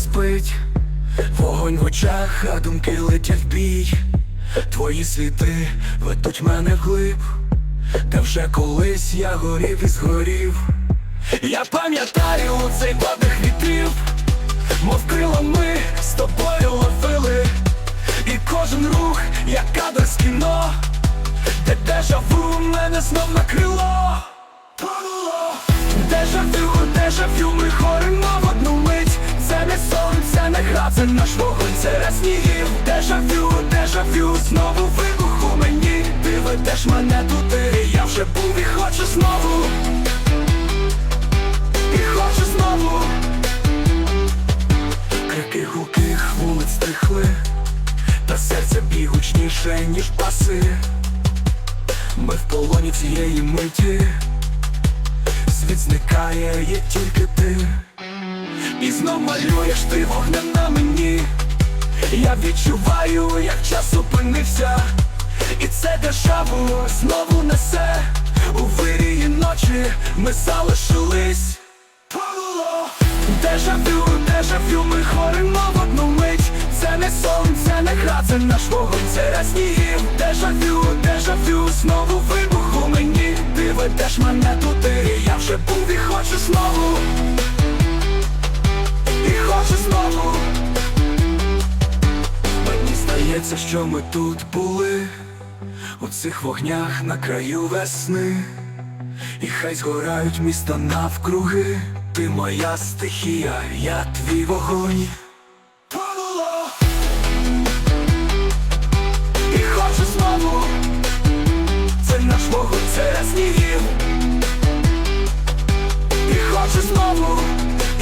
спить, вогонь в очах, а думки летять в бій. Твої світи ведуть мене вглиб, де вже колись я горів і згорів. Я пам'ятаю цей подих вітрів, мов крила ми з тобою ловили, і кожен рух, як кадр з кіно, де дежаву мене знов накрило. Дежавю, дежавю, ми хоримо Це не сон, гра, це наш вогонь, це раз снігів. Дежавю, дежавю, знову вибух у мені. Ти ведеш мене туди, я вже був і хочу знову. І хочу знову. Крики гулких вулиць стихли Та серце бій гучніше, ніж паси. Ми в полоні цієї миті. Світ зникає, є тільки ти І знов малюєш ти вогнем на мені. Я відчуваю, як час зупинився І це державу знову несе. У вирії ночі ми залишились. Павло Дежавю, дежавю, ми хоримо в одну мить. Це не сон, це не гра, це наш вогонь, це раз снігів Дежавю, дежавю, знову вибух у мені. Ти ведеш мене туди, я вже був і хочу знову здається, що ми тут були У цих вогнях на краю весни і хай згорають міста навкруги, ти моя стихія, я твій вогонь. І хочу знову, це наш вогонь, це снігів. І хочу знову,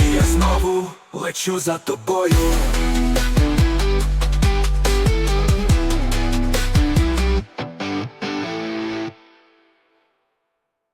і я знову лечу за тобою.